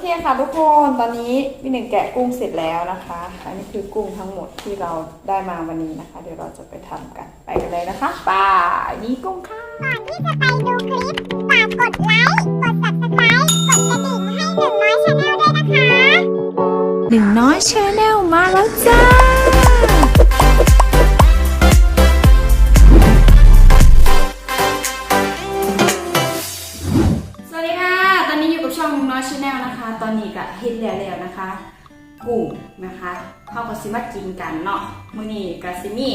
เคค่ะทุกคนตอนนี้พี่หนึ่งแกะกุ้งเสร็จแล้วนะคะ อันนี้คือกุ้งทั้งหมดที่เราได้มาวันนี้นะคะ เดี๋ยวเราจะไปทำกันไปกันเลยนะคะไป่านี่กุ้งค่ะก่อนที่จะไปดูคลิปฝากกดไลค์ กด subscribe กดกระดิ่งให้หนึ่งน้อยชาแนลด้วยนะคะหนึ่งน้อยชาแนลมาแล้วจ้าสวัสดีค่ะตอนนี้อยู่กับช่องหนึ่งน้อยชาแนลนะคะ ตอนนี้ก็เฮ็ดแล้วแล้วนะคะ กุ้งนะคะเข้ากับซิมากินกันเนาะมื้อนี้กับซิมี่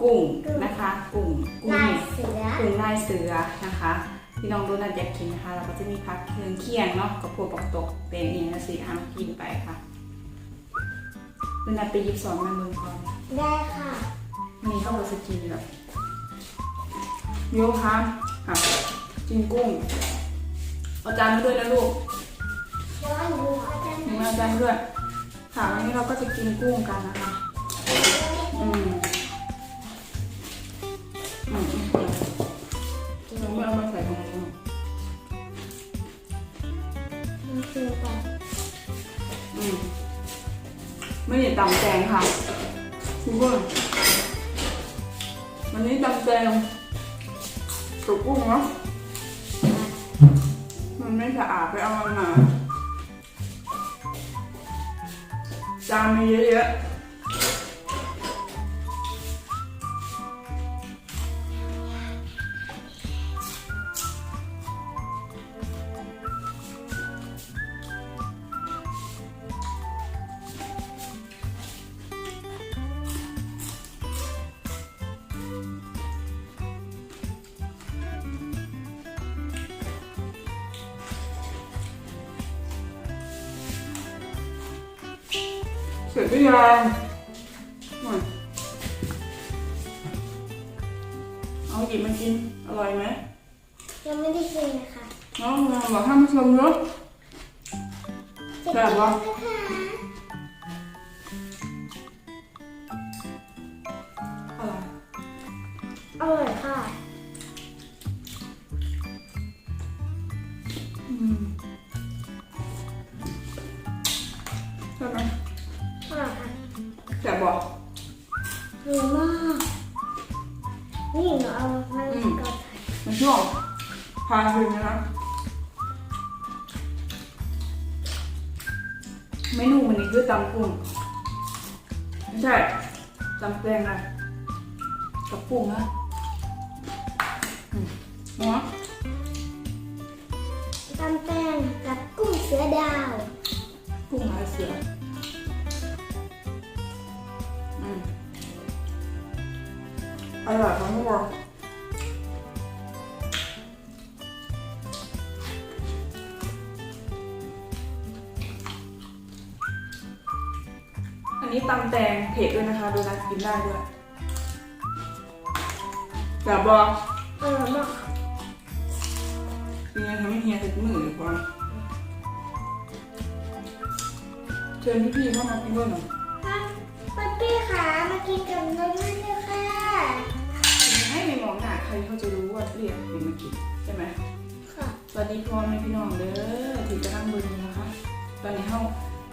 กุ้งนะคะ กุ้งกุ้งลายเสือกุ้งลายเสือนะคะพี่น้องโดนัทอยากกินนะคะเราก็จะมีพักเครื่องเคียงเนาะกับพวกปักตกเป็นนี่นะสิเอากินไปค่ะโดนัทไปหยิบสองมาเมืองก่อนได้ค่ะนี่เข้ากับสกินแบบโยคะค่ะกินกุ้งเอาจานมาด้วยนะลูก ย้อนดูอาจารย์หนึ่อนมาด้วยค่ะวันนี้เราก็จะกินกุ้งกันนะคะ อืมอืมอืมเราไม่เอามาใส่ตรงนี้มันคือแบบอืมไม่ได้ตำแตงค่ะคุณผู้ชมวันนี้ตำแตงกับกุ้งเนาะมันไม่สะอาดไปเอามาจานมี เยอะ ร็จหรือยังมาเอาหยิบมากิน อร่อยไหมยังไม่ได้กินนะคะน้องมาบอกท่านผู้ชมเนาะจะแซ่กิบนป ตำแตงนะกับกุ้งนะอืมหัวตำแตงกับกุ้งเสือดาว กุ้งลายเสืออืมอร่อยทั้งหมดอัน นี้ตำแตงเผ็ดด้วยนะคะดูนะกินได้ด้วยอย่าบอกอร่อยมากค่ะเฮียทำให้เฮียถึงมือเลยก่อนเชิญพี่ๆเข้ามากินด้วยหน่อยป๊าปี้ค่ะมากินกับนมด้วยเลยค่ะให้ในมองหน้าใครเขาจะรู้ว่าเรียกเป็นมากินใช่ไหมค่ะสวัสดีพ่อแม่พี่น้องเด้อที่จะนั่งเบิ่งนะคะ ตอนนี้เฮา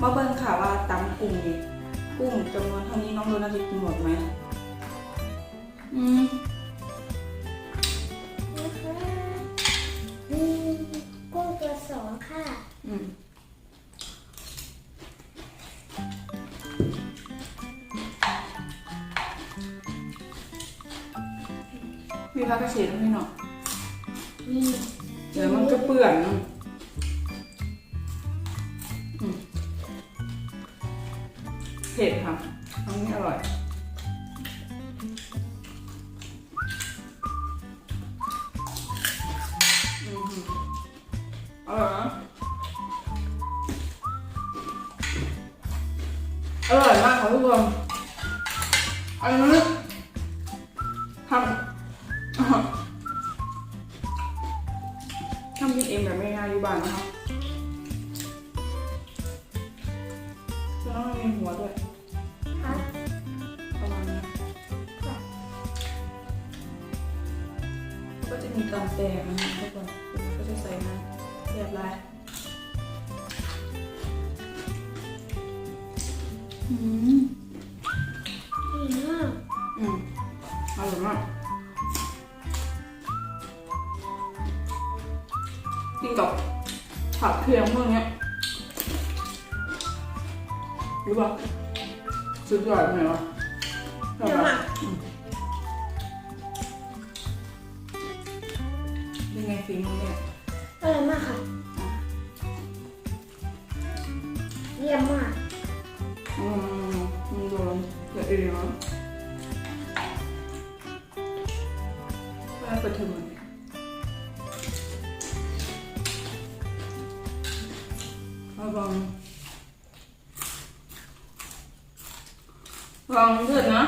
มาเบิ่งค่ะว่าตำกุ้งนี่ กุ้งจำนวนเท่านี้น้องโดนัทจะกินหมดไหมอืมนะคะอืมกุ้งตัวสองค่ะ อืมมีพักเกษตรไหมเนาะนี่เดี๋ยวมันก็เปื่อนเนอะ ผ็ดค่ะอันนี้อร่อยอร่อยนะอร่อยมากค่ะทุกคนอันนี้ทำทำกินเองแบบไม่ง่ายอยู่บ้านนะคะ แตกนะทุกคนก็จะใส่มาแบบไรอืมอืมอืมอร่อยมากกินกับผักเคียงพวกนี้รู้ป่ะสุดยอดเลยวะเยอะมาก ฝีมือเนี่ยอร่อยมากค่ะ เยี่ยมมากอืมมันโดนละเอียดนะแล้วไปถึงมันระวังระวังเลือดนะ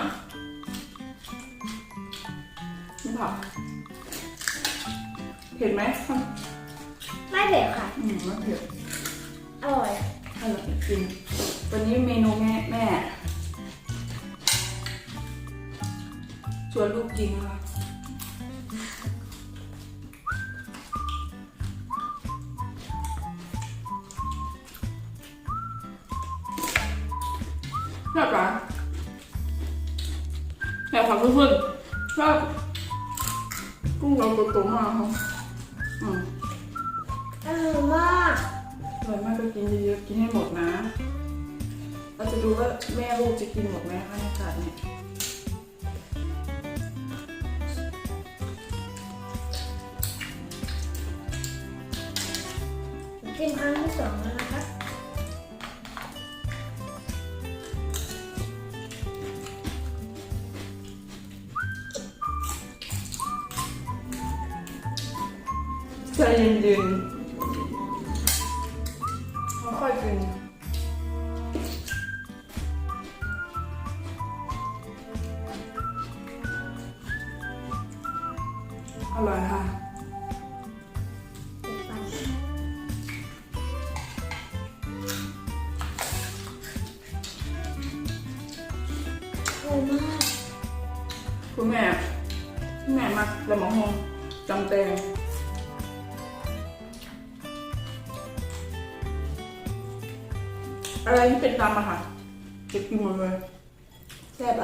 เผ็ดไหมไม่เผ็ดค่ะ อืมไม่เผ็ดอร่อยอร่อยจริงวันนี้เมนูแม่แม่ชวนลูกกินนะคะชอบปะแต่ขอบคุณชอบกุ้งเราตัวๆมากค่ะอืมอ ร่อยมากอร่อยมากก็กินเยอะๆ กินให้หมดนะ เราจะดูว่าแม่ลูกจะกินหมดไหมคะในถาดเนี่ยกินครั้งที่สองแล้วนะคะใจเย็นๆ ม่มักละมะฮงจำแตงอะไรที่เป็นตำอะค่ะจะกินหมดเลยแซ่บไป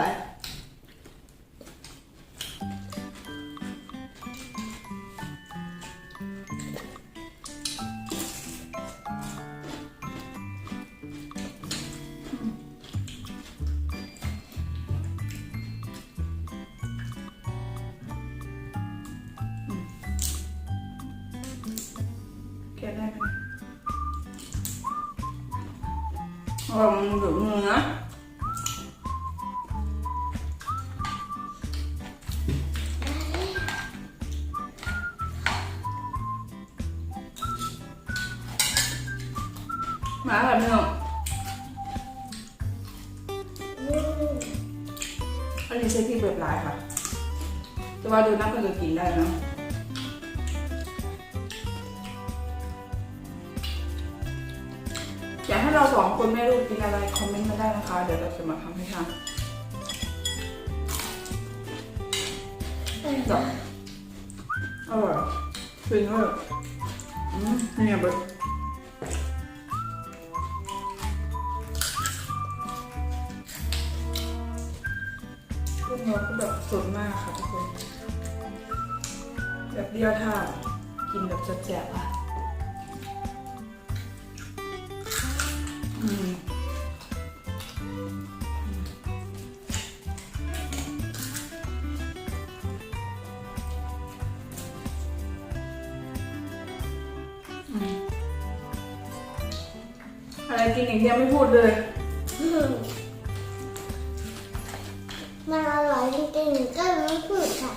แกะได้ไหมระวังมันหลุดมือนะมาแบบนี้หรออื คนแม่ลูกกินอะไรคอมเมนต์มาได้นะคะ เดี๋ยวเราจะมาทำให้ทานจ้ะอร่อยฟินมากอืมเนี่ยเบิร์ดลูกเนื้อก็แบบสดมากค่ะทุกคน แบบเดียวท่ากินแบบแซ่บๆค่ะ อะไรกินอย่างเดียวไม่พูดเลย มันอร่อยจริงๆก็ไม่พูดค่ะ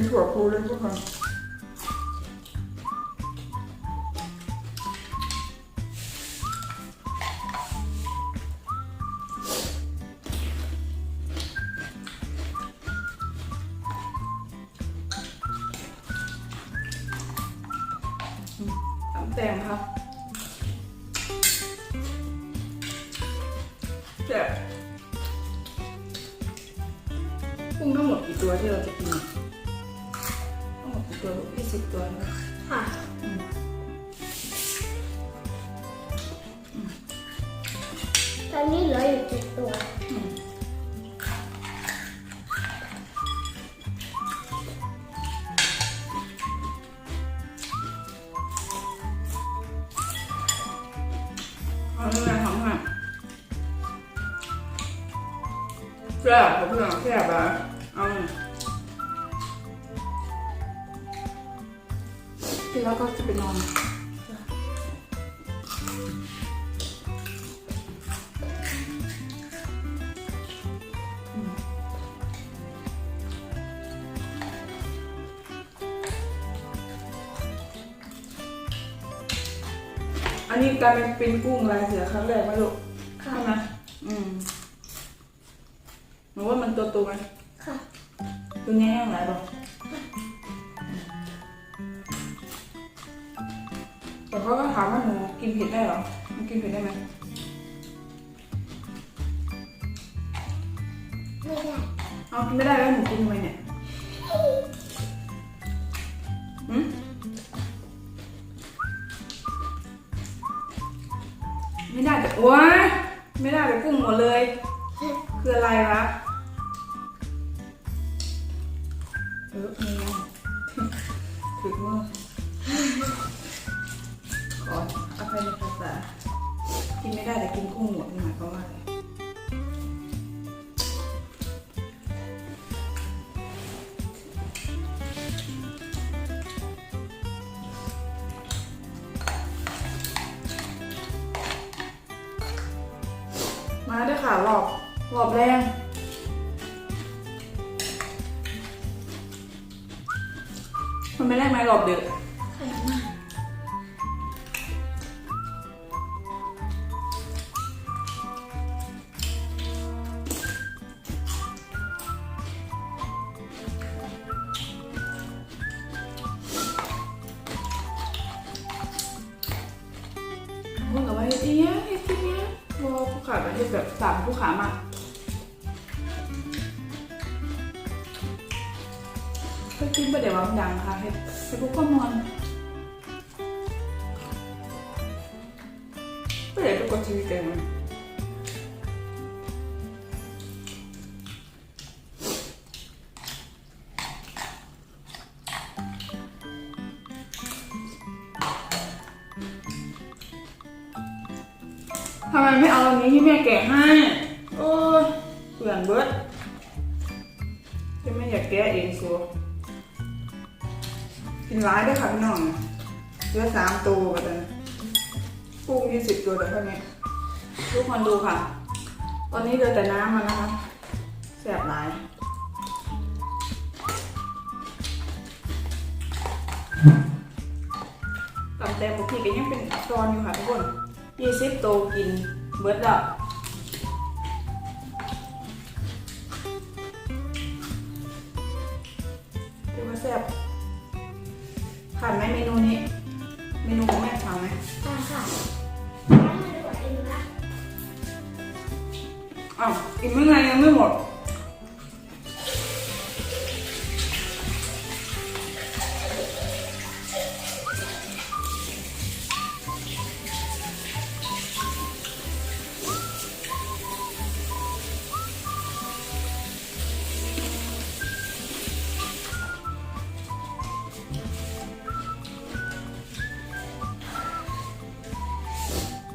ไม่ถั่วพูเล ตัวลูกยี่สิบตัวนะค่ะตอนนี้เหลืออยู่เจ็ดตัว นนี้กลายเป็นเป็นกุ้งลายเสือครั้งแรกไหมลูกค่ะใช่ไหมอืมหนูว่ามันตัวตัวไหมค่ะ ตัวนี้ยังไงบอกแต่เขาก็ถามว่าหนูกินเผ็ดได้เหรอหนูกินเผ็ดได้ไหมไม่ได้ เอากินไม่ได้แล้วหนูกินทำไมเนี่ย ลุ่มหมดเลย ด้วยค่ะหลอบหลอบแรงมันไม่แรงไหมหลอบเดือด ผู้ขาแบบเฮ็ดแบบสามผู้ขามาเคยกินไปเดี๋ยวมันดังค่ะเห็ดเฮ็ดพวกข้อมอนไปเดี๋ยวทุกคนชีวิตเต็ม ทำไมไม่เอาอันนี้ที่แม่แกะให้โอ้ยเปลืองเบิดจะไม่อยากแกะเองสัวกินร้ายด้วยค่ะพี่น้องเหลือสามตัวกันเลยกุ้งยี่สิบตัวแต่เท่านี้ทุกคนดูค่ะ ตอนนี้เหลือแต่น้ำมันนะคะแสบหลายตำแตงบกพี่ก็ยังเป็นซอนอยู่ค่ะทุกคน ยี่สิบโตกินเบิดแล้วถือว่าแซ่บผ่านไหมเมนูนี้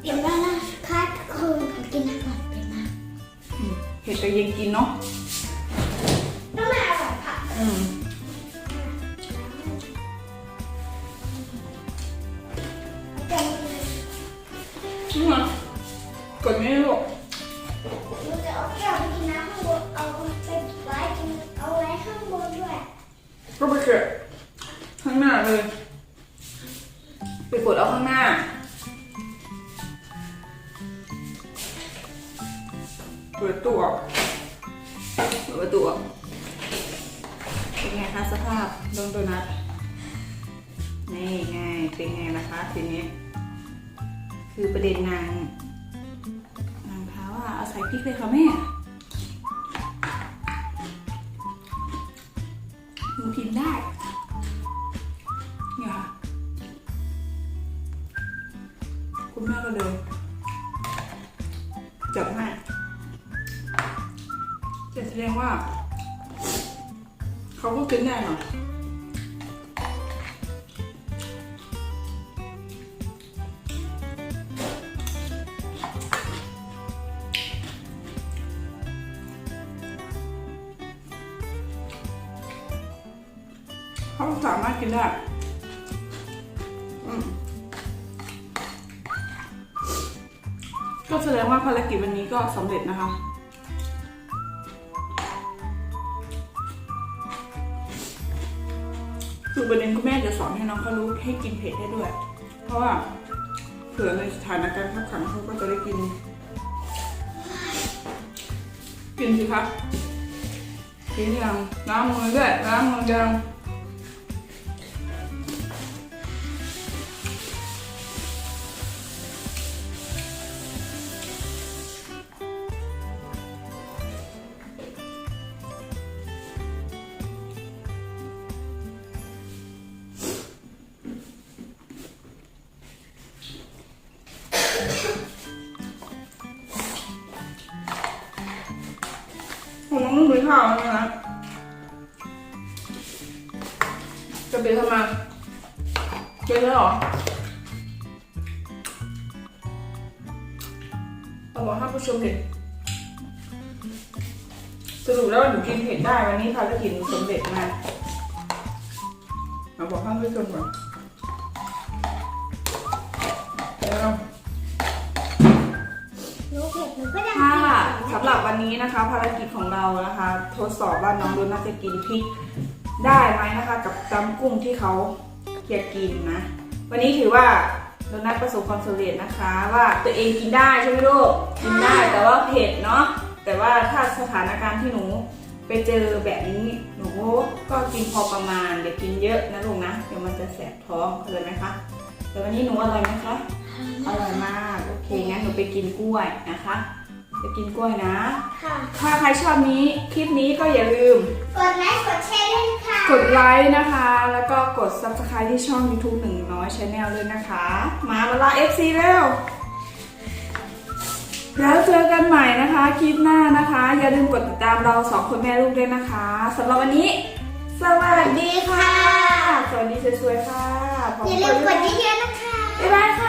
ดี๋ยวแล้วนะคะทุกคนขอกินน้ำก่อนเป็นมาอืมเผ็ดแต่เย็นกินเนาะต้องมาอร่อยค่ะอืมเดี๋ยวนี่ไงกดไม่ได้ลูกหนูจะเอาแก้วไปกินน้ำข้างบนเอาไปไว้กินเอาไว้ข้างบนด้วยก็ไปเกะข้างหน้าเลย ไปกดเอาข้างหน้า ปิดตู้ออกเปิดประตูออกเป็นไงคะสภาพโดนตัวนัดนี่ไงเป็นไงนะคะทีนี้ คือประเด็นนาง นางท้าว่าเอาใส่พริกเลยค่ะแม่หนูกินได้เนี่ยค่ะ คุณแม่ก็เลยจับให้ จะแสดงว่า เขาก็กินได้หน่อยเขาสามารถกินได้ก็แสดงว่าภารกิจวันนี้ก็สำเร็จนะคะ คือประเด็นคุณแม่จะสอนให้น้องเขารู้ให้กินเผ็ดได้ด้วย เพราะว่าเผื่อในสถานการณ์ขับขันเขาก็จะได้กิน กินสิคะกินยังล้างมือด้วยล้างมือยัง ข้าวแล้วนะจะไปทำไมเจอแล้วเหรอเอาบอกให้ผู้ชมเห็นสรุปแล้วหนูกินเผ็ดได้วันนี้ภารกิจหนูสำเร็จมากเอาบอกให้ผู้ชมก่อนเดี๋ยวเราหนูเผ็ดหนูก็จะค่ะสำหรับวันนี้นะคะ ภารกิจของเรานะคะ ทดสอบว่าน้องโดนัทจะกินพริกได้ไหมนะคะ กับตำกุ้งที่เขาอยากกินนะ วันนี้ถือว่าโดนัทประสบความสำเร็จนะคะ ว่าตัวเองกินได้ใช่ไหมลูกกินได้แต่ว่าเผ็ดเนาะแต่ว่าถ้าสถานการณ์ที่หนูไปเจอแบบนี้หนูก็กินพอประมาณอย่ากินเยอะนะลูกนะเดี๋ยวมันจะแสบท้องเข้าใจไหมคะแต่วันนี้หนูอร่อยไหมคะอร่อยมากโอเคงั้นหนูไปกินกล้วยนะคะ ไปกินกล้วยนะ ค่ะ ถ้าใครชอบนี้คลิปนี้ก็อย่าลืม กดไลค์กดแชร์ด้วยค่ะ กดไลค์นะคะ แล้วก็กด subscribe ที่ช่อง YouTube หนึ่งน้อย Channel ด้วยนะคะ มามาลา FC เร็วแล้วเจอกันใหม่นะคะคลิปหน้านะคะ อย่าลืมกดติดตามเราสองคนแม่ลูกด้วยนะคะสำหรับวันนี้ สวัสดีค่ะ สวัสดีสวยๆค่ะอย่าลืมกดเยอะๆนะ